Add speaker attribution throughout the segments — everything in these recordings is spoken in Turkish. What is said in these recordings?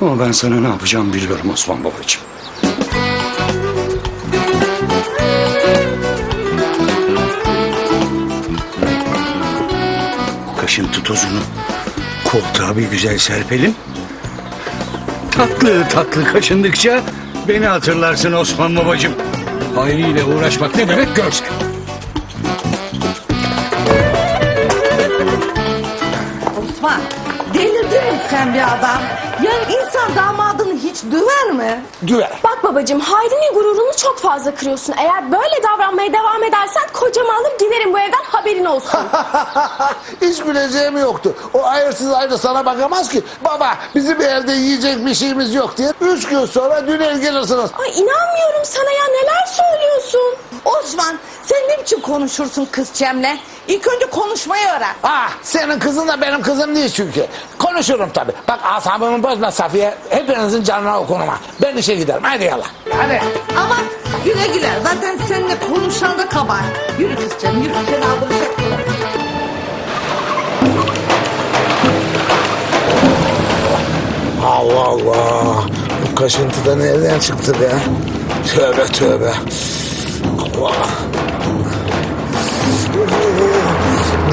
Speaker 1: Ama ben sana ne yapacağımı biliyorum Osman babacığım. Kaşıntı tozunu koltuğa bir güzel serpelim. Tatlı tatlı kaşındıkça beni hatırlarsın Osman babacığım. Hayriyle uğraşmak ne demek görsen.
Speaker 2: Osman delirdin mi sen bir adam? Yani insan damadını hiç döver mi?
Speaker 1: Düver.
Speaker 3: Bak babacığım Hayri'nin gururunu çok fazla kırıyorsun. Eğer böyle davranmaya devam edersen kocamı alıp giderim bu evden haberin olsun.
Speaker 4: Hiç bileceğim yoktu. O hayırsız ayrı sana bakamaz ki. Baba bizim evde yiyecek bir şeyimiz yok diye. Üç gün sonra düner gelirsiniz.
Speaker 3: Ay inanmıyorum sana ya neler söylüyorsun.
Speaker 2: Osman sen ne biçim konuşursun kız Cem'le? İlk önce konuşmayı öğren.
Speaker 4: Ah senin kızın da benim kızım değil çünkü. Konuşurum tabii. Bak asabımı bozma Safiye. Hepinizin canına okunum ha. Ben işe giderim. Hadi yallah. Hadi.
Speaker 2: Ama güle güle zaten seninle konuşan da kabahat. Yürü kız Cem yürü seni aldıracak.
Speaker 4: Allah Allah. Bu kaşıntı da nereden çıktı be? Tövbe tövbe.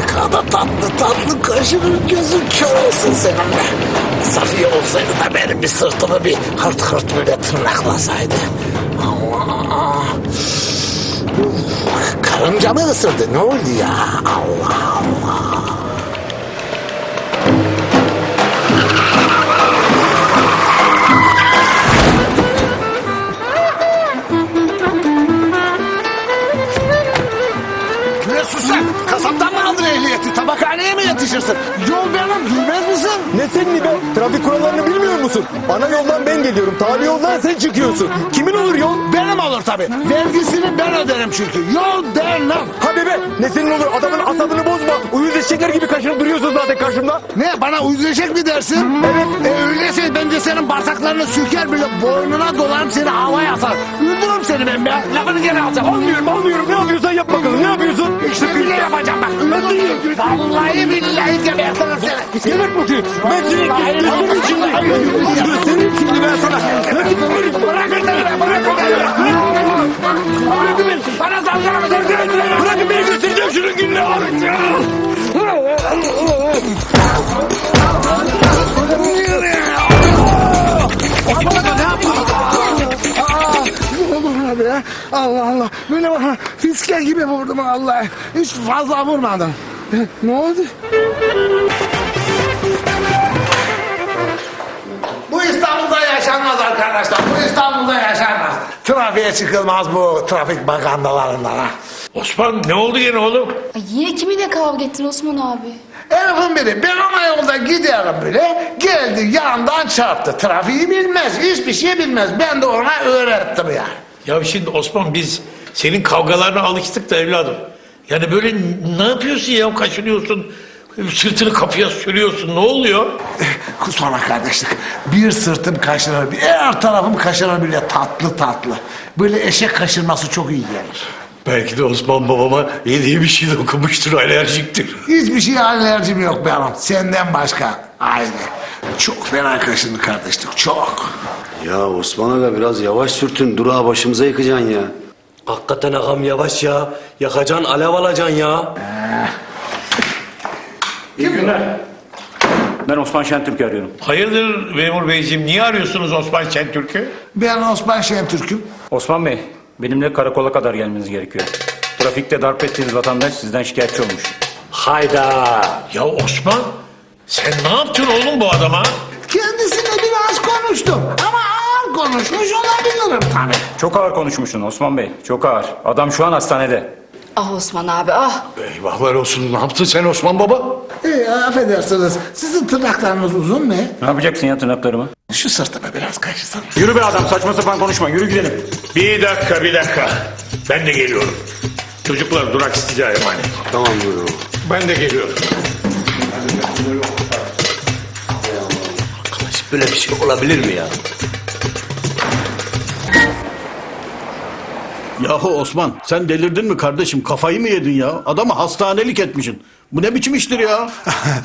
Speaker 4: Ne kadar tatlı tatlı kaşının gözün kör olsun senin be. Safiye olsaydı da benim bir sırtımı bir hırt hırt böyle tırnaklasaydı. Allah. Karınca mı ısırdı? Ne oldu ya? Allah Allah. Mi yetişirsin? Yol benim, bilmez misin?
Speaker 5: Ne senin be? Trafik kurallarını bilmiyor musun? Ana yoldan ben geliyorum. Tali yoldan sen çıkıyorsun. Kimin olur yol?
Speaker 4: Benim olur tabii. Vergisini ben öderim çünkü. Yol benim.
Speaker 5: Hadi be. Ne senin olur? Adamın asabını bozma. Uyuz eşekler gibi kaşınıp duruyorsun zaten karşımda.
Speaker 4: Ne bana uyuzlayacak mı dersin?
Speaker 5: Evet.
Speaker 4: E öyleyse ben de senin bağırsaklarını söker bile boynuna dolarım seni havaya asar. Öldürürüm seni ben be. Lafını geri alacağım.
Speaker 5: Olmuyorum olmuyorum. Ne yapıyorsan yap bakalım.
Speaker 4: Vallahi billahi gebertirim seni.
Speaker 5: Gelir bakayım. Ben seni gösteririm şimdi. Gösteririm şimdi ben sana.
Speaker 4: Bırakın beni be. Bırakın beni be.
Speaker 5: Bırakın beni.
Speaker 4: Bana mı
Speaker 5: Bırakın beni göstereceğim şunun gününü.
Speaker 4: Ne Allah Allah. Böyle bana fiske gibi vurdum Allah. Hiç fazla vurmadım. Ne oldu? Bu İstanbul'da yaşanmaz arkadaşlar. Bu İstanbul'da yaşanmaz. Trafiğe çıkılmaz bu trafik bakandalarından ha.
Speaker 6: Osman ne oldu yine oğlum?
Speaker 7: Ay yine kiminle kavga ettin Osman abi?
Speaker 4: Herifin biri ben ona yolda giderim bile geldi yandan çarptı. Trafiği bilmez, hiçbir şey bilmez. Ben de ona öğrettim ya.
Speaker 6: Ya şimdi Osman biz senin kavgalarına alıştık da evladım. Yani böyle ne yapıyorsun ya kaşınıyorsun. Sırtını kapıya sürüyorsun ne oluyor?
Speaker 4: Sonra kardeşlik bir sırtım kaşınır, bir her tarafım kaşınır bile tatlı tatlı. Böyle eşek kaşınması çok iyi gelir.
Speaker 6: Belki de Osman babama yediği bir şey dokunmuştur alerjiktir.
Speaker 4: Hiçbir şeye alerjim yok benim. Senden başka. Aynı. Çok fena kaşındı kardeşlik. Çok.
Speaker 8: Ya Osman Aga biraz yavaş sürtün. Durağı başımıza yıkacaksın ya.
Speaker 9: Hakikaten ağam yavaş ya. Yakacaksın alev alacaksın ya.
Speaker 1: İyi günler. Ben Osman Şentürk arıyorum.
Speaker 6: Hayırdır memur beyciğim niye arıyorsunuz Osman Şentürk'ü?
Speaker 4: Ben Osman Şentürk'üm.
Speaker 1: Osman Bey, benimle karakola kadar gelmeniz gerekiyor. Trafikte darp ettiğiniz vatandaş sizden şikayetçi olmuş.
Speaker 9: Hayda.
Speaker 6: Ya Osman sen ne yaptın oğlum bu adama?
Speaker 4: Kendisiyle biraz konuştum. Ama ağır konuşmuş olabilirim tabii.
Speaker 1: Çok ağır konuşmuşsun Osman Bey, çok ağır. Adam şu an hastanede.
Speaker 7: Ah Osman abi ah.
Speaker 6: Eyvahlar olsun ne yaptın sen Osman baba?
Speaker 4: Ee, affedersiniz. Sizin tırnaklarınız uzun mu?
Speaker 1: Ne yapacaksın ya tırnaklarımı?
Speaker 4: Şu sırtımı biraz kaşısan.
Speaker 1: Yürü be adam, saçma sapan konuşma, yürü gidelim.
Speaker 6: Bir dakika bir dakika. Ben de geliyorum. Çocuklar durak size emanet.
Speaker 8: Tamam buyurun.
Speaker 6: Ben de geliyorum.
Speaker 9: Arkadaş böyle bir şey olabilir mi ya?
Speaker 10: Yahu Osman sen delirdin mi kardeşim kafayı mı yedin ya? Adamı hastanelik etmişsin. Bu ne biçim iştir ya?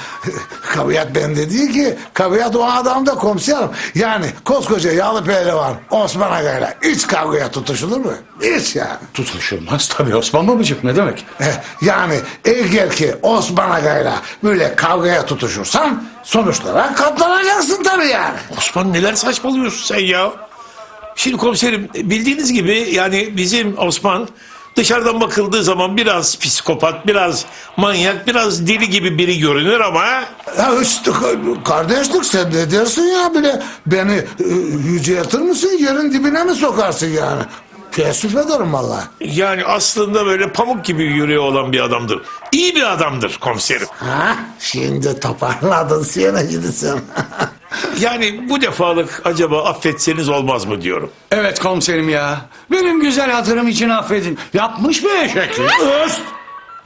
Speaker 4: Kaviyat bende değil ki. Kaviyat o adamda komiserim. Yani koskoca yağlı pehlivan Osman Aga'yla hiç kavgaya tutuşulur mu? Hiç yani.
Speaker 1: Tutuşulmaz tabii Osman babacığım ne demek?
Speaker 4: Eh, Yani eğer ki Osman Aga'yla böyle kavgaya tutuşursan sonuçlara katlanacaksın tabii yani.
Speaker 6: Osman neler saçmalıyorsun sen ya? Şimdi komiserim bildiğiniz gibi yani bizim Osman dışarıdan bakıldığı zaman biraz psikopat, biraz manyak, biraz deli gibi biri görünür ama
Speaker 4: Ya işte kardeşlik sen ne dersin ya bile beni e, yüceltir misin yerin dibine mi sokarsın yani? Teessüf ederim vallahi.
Speaker 6: yani aslında böyle pamuk gibi yürüyor olan bir adamdır. İyi bir adamdır komiserim.
Speaker 4: Ha, şimdi toparladın seni gidisin.
Speaker 6: Yani bu defalık acaba affetseniz olmaz mı diyorum.
Speaker 1: Evet komiserim ya. Benim güzel hatırım için affedin. Yapmış bir eşeklik.
Speaker 4: Öst!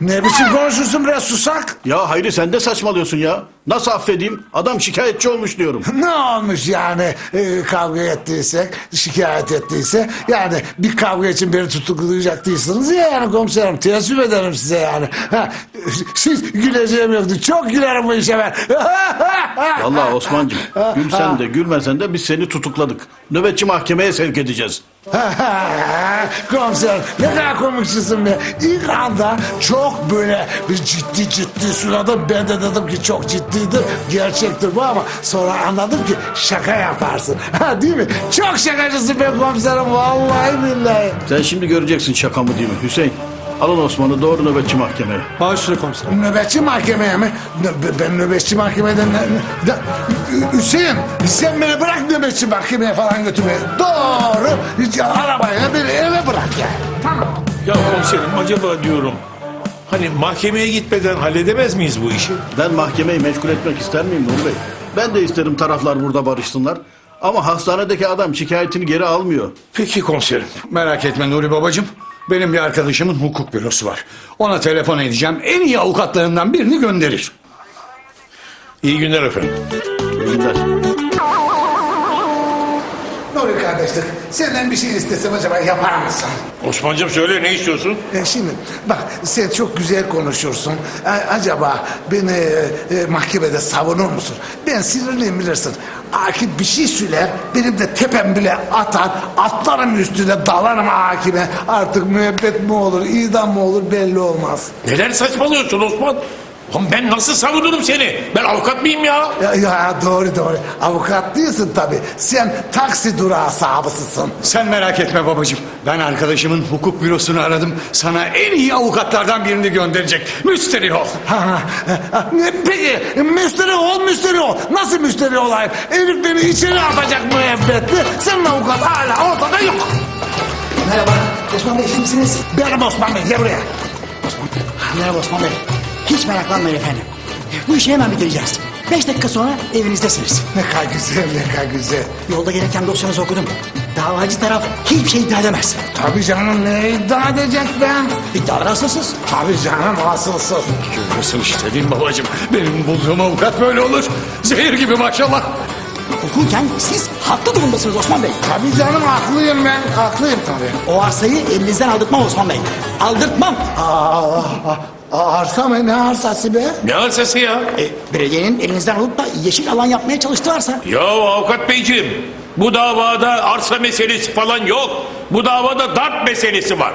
Speaker 4: Ne biçim konuşuyorsun bre susak?
Speaker 10: Ya Hayri sen de saçmalıyorsun ya. Nasıl affedeyim? Adam şikayetçi olmuş diyorum.
Speaker 4: Ne olmuş yani e, kavga ettiysek, şikayet ettiyse yani bir kavga için beni tutuklayacak değilsiniz ya yani komiserim teessüf ederim size yani. Ha, siz güleceğim yoktu çok gülerim bu işe ben.
Speaker 10: Vallahi Osman'cığım gülsen de gülmesen de biz seni tutukladık. Nöbetçi mahkemeye sevk edeceğiz.
Speaker 4: Komiser ne kadar komikçisin be. İlk anda çok böyle bir ciddi ciddi suladım. Ben de dedim ki çok ciddidir. Gerçektir bu ama sonra anladım ki şaka yaparsın. Ha, değil mi? Çok şakacısın be komiserim vallahi billahi.
Speaker 10: Sen şimdi göreceksin şaka mı değil mi Hüseyin? Alın Osman'ı doğru nöbetçi mahkemeye.
Speaker 4: Nöbetçi mahkemeye mi? Nö- Ben nöbetçi mahkemeden... ne- ne- Hü- Hüseyin sen beni bırak nöbetçi mahkemeye falan götürmeye. Doğru hiç arabayla beni eve bırak yani. Tamam.
Speaker 6: Ya komiserim acaba diyorum hani mahkemeye gitmeden halledemez miyiz bu işi?
Speaker 10: Ben mahkemeyi meşgul etmek ister miyim Nur Bey? Ben de isterim taraflar burada barışsınlar. Ama hastanedeki adam şikayetini geri almıyor.
Speaker 6: Peki komiserim.
Speaker 1: Merak etme Nuri babacığım. Benim bir arkadaşımın hukuk bürosu var. Ona telefon edeceğim. En iyi avukatlarından birini gönderir.
Speaker 6: İyi günler efendim.
Speaker 10: İyi günler.
Speaker 4: Nuri kardeşlik senden bir şey istesem acaba yapar mısın?
Speaker 6: Osman'cığım söyle ne istiyorsun?
Speaker 4: E şimdi bak sen çok güzel konuşursun. A- acaba beni e, e, mahkemede savunur musun? Ben sinirliyim bilirsin. Akif bir şey söyler benim de tepem bile atar. Atlarım üstüne dalarım hakime. Artık müebbet mi olur idam mı olur belli olmaz.
Speaker 6: Neler saçmalıyorsun Osman? Oğlum ben nasıl savunurum seni? Ben avukat mıyım ya?
Speaker 4: Ya, ya doğru doğru avukat değilsin tabi. Sen taksi durağı sahabısısın.
Speaker 1: Sen merak etme babacığım. Ben arkadaşımın hukuk bürosunu aradım. Sana en iyi avukatlardan birini gönderecek. Müsterih ol.
Speaker 4: Ha, ha, ha. Ne- Peki müşteri ol müşteri ol. Nasıl müşteri olayım? Herif beni içeri atacak müebbetli. Senin avukat hala ortada yok.
Speaker 11: Merhaba, Osman Bey siz misiniz?
Speaker 4: Benim Osman Bey gel buraya.
Speaker 11: Merhaba Osman Bey. Hiç meraklanmayın efendim. Bu işi hemen bitireceğiz. Beş dakika sonra evinizdesiniz.
Speaker 4: Ne kadar güzel ne kadar güzel.
Speaker 11: Yolda gereken dosyanızı okudum. Davacı taraf hiçbir şey iddia edemez.
Speaker 4: Tabii canım ne iddia edecek ben?
Speaker 11: İddialar asılsız.
Speaker 4: Tabii canım asılsız.
Speaker 1: Görüyorsun işte değil mi babacığım? Benim bulduğum avukat böyle olur. Zehir gibi maşallah.
Speaker 11: Hukuken siz haklı durumdasınız Osman Bey.
Speaker 4: Tabii canım haklıyım ben. Haklıyım tabii.
Speaker 11: O arsayı elinizden aldırtmam Osman Bey. Aldırtmam.
Speaker 4: Aa, aa, arsa mı? Ne arsası be?
Speaker 6: Ne arsası ya?
Speaker 11: E, belediyenin elinizden alıp da yeşil alan yapmaya çalıştığı arsa.
Speaker 6: Ya avukat beyciğim bu davada arsa meselesi falan yok. Bu davada darp meselesi var.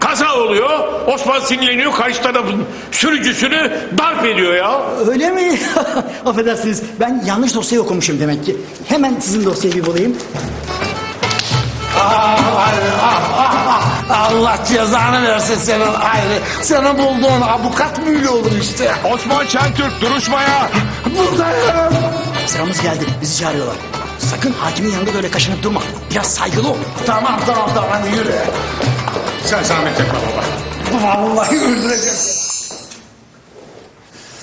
Speaker 6: Kaza oluyor, Osman sinirleniyor, karşı tarafın sürücüsünü darp ediyor ya.
Speaker 11: Öyle mi? Affedersiniz ben yanlış dosyayı okumuşum demek ki. Hemen sizin dosyayı bir bulayım.
Speaker 4: Allah cezanı versin senin ayrı. Senin bulduğun avukat mı öyle olur işte?
Speaker 5: Osman Şentürk duruşmaya.
Speaker 4: Buradayım.
Speaker 11: Sıramız geldi bizi çağırıyorlar. Sakın hakimin yanında böyle kaşınıp durma. Biraz saygılı ol.
Speaker 4: Tamam tamam tamam hadi yürü.
Speaker 1: Sen zahmet etme baba.
Speaker 4: Vallahi öldüreceğim.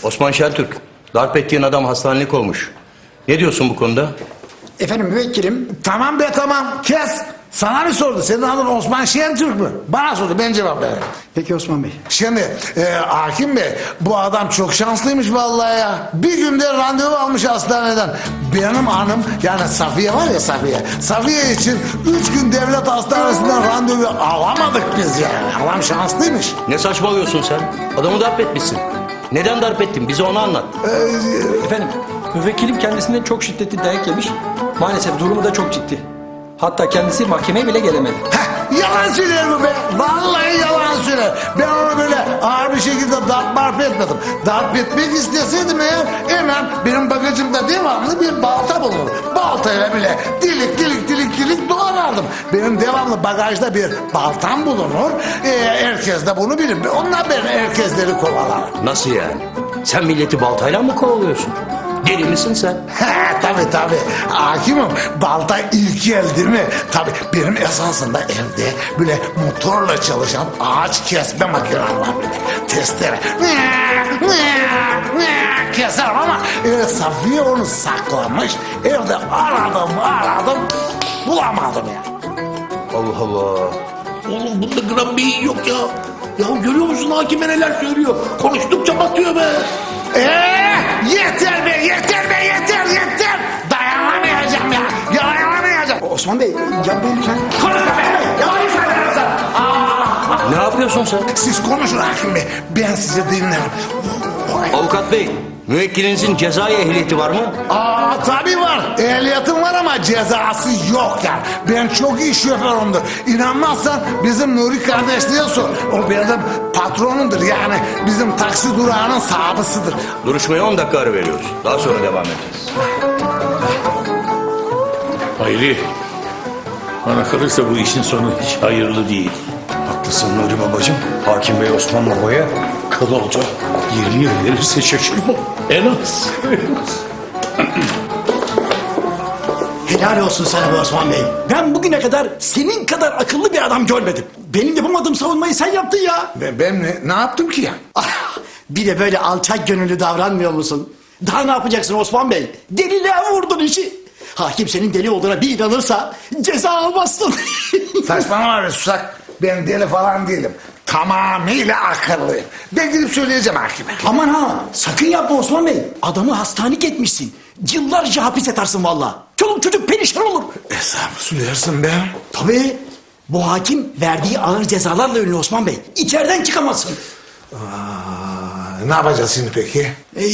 Speaker 12: Osman Şentürk, darp ettiğin adam hastanelik olmuş. Ne diyorsun bu konuda?
Speaker 11: Efendim müvekkilim
Speaker 4: Tamam be tamam kes. Sana mı sordu? Senin adın Osman Şentürk mü? Bana sordu ben cevap veririm.
Speaker 11: Peki Osman Bey.
Speaker 4: Şimdi e, Hakim Bey bu adam çok şanslıymış vallahi ya. Bir günde randevu almış hastaneden. Benim hanım yani Safiye var ya Safiye. Safiye için üç gün devlet hastanesinden randevu alamadık biz yani. Adam şanslıymış.
Speaker 12: Ne saçmalıyorsun sen? Adamı darp etmişsin. Neden darp ettin? Bize onu anlat.
Speaker 9: Efendim, müvekkilim kendisinden çok şiddetli dayak yemiş. Maalesef durumu da çok ciddi. Hatta kendisi mahkemeye bile gelemedi.
Speaker 4: Heh, yalan söyler bu be. Vallahi yalan söyler. Ben onu böyle ağır bir şekilde darp marp etmedim. Darp etmek isteseydim eğer hemen benim bagajımda devamlı bir balta bulunur. Baltayla bile dilik dilik dilik dilik doğrardım. Benim devamlı bagajda bir baltam bulunur. Ee, herkes de bunu bilir. Onlar ben herkesleri kovalarım.
Speaker 12: Nasıl yani? Sen milleti baltayla mı kovalıyorsun? Deli misin sen?
Speaker 4: He tabi tabi. Hakimim balta ilk el değil mi? Tabi benim esasında evde böyle motorla çalışan ağaç kesme makinem var böyle. Testere. Keserim ama e, Safiye onu saklamış. Evde aradım aradım bulamadım ya.
Speaker 12: Allah Allah.
Speaker 6: Oğlum bunda gram bir iyi yok ya. Ya görüyor musun hakime neler söylüyor? Konuştukça batıyor be.
Speaker 4: Ee, yeter yeter be yeter yeter. Dayanamayacağım ya. Dayanamayacağım.
Speaker 11: Osman Bey yapmayın lütfen.
Speaker 4: Konuşma be. Yavaş
Speaker 12: Ne yapıyorsun sen?
Speaker 4: Siz konuşun hakim bey. Ben sizi dinlerim.
Speaker 12: Avukat bey, müvekkilinizin cezai ehliyeti var mı?
Speaker 4: Aa tabii var. Ehliyetim var ama cezası yok yani. Ben çok iyi şoförümdür. İnanmazsan bizim Nuri kardeşliğe sor. O benim patronumdur yani. Bizim taksi durağının sahibidir.
Speaker 12: Duruşmaya 10 dakika ara veriyoruz. Daha sonra devam edeceğiz.
Speaker 6: Hayri. Bana kalırsa bu işin sonu hiç hayırlı değil.
Speaker 1: Haklısın Nuri babacığım. Hakim Bey Osman babaya kıl olacak. 20 yıl verirse şaşırmam.
Speaker 6: En az.
Speaker 11: Helal olsun sana be Osman Bey. Ben bugüne kadar senin kadar akıllı bir adam görmedim. Benim yapamadığım savunmayı sen yaptın ya.
Speaker 4: Ben, ben ne, ne yaptım ki ya?
Speaker 11: Ah, bir de böyle alçak gönüllü davranmıyor musun? Daha ne yapacaksın Osman Bey? Deliliğe vurdun işi. Hakim senin deli olduğuna bir inanırsa ceza almazsın.
Speaker 4: Saçmalama be susak. Ben deli falan değilim. Tamamıyla akıllıyım. Ben gidip söyleyeceğim hakime.
Speaker 11: Aman ha sakın yapma Osman Bey. Adamı hastanelik etmişsin. Yıllarca hapis etarsın valla. Çoluk çocuk perişan olur.
Speaker 4: Hesabı söylersin be.
Speaker 11: Tabii bu hakim verdiği ağır cezalarla ünlü Osman Bey. İçeriden çıkamazsın.
Speaker 4: Aa, ne yapacağız şimdi peki?
Speaker 11: Ee,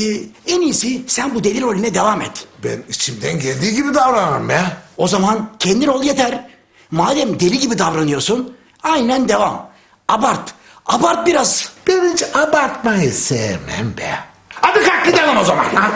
Speaker 11: en iyisi sen bu deli rolüne devam et.
Speaker 4: Ben içimden geldiği gibi davranırım ya.
Speaker 11: O zaman kendin ol yeter. Madem deli gibi davranıyorsun aynen devam. Abart. Abart biraz.
Speaker 4: Ben hiç abartmayı sevmem be. Hadi kalk gidelim o zaman. Ha?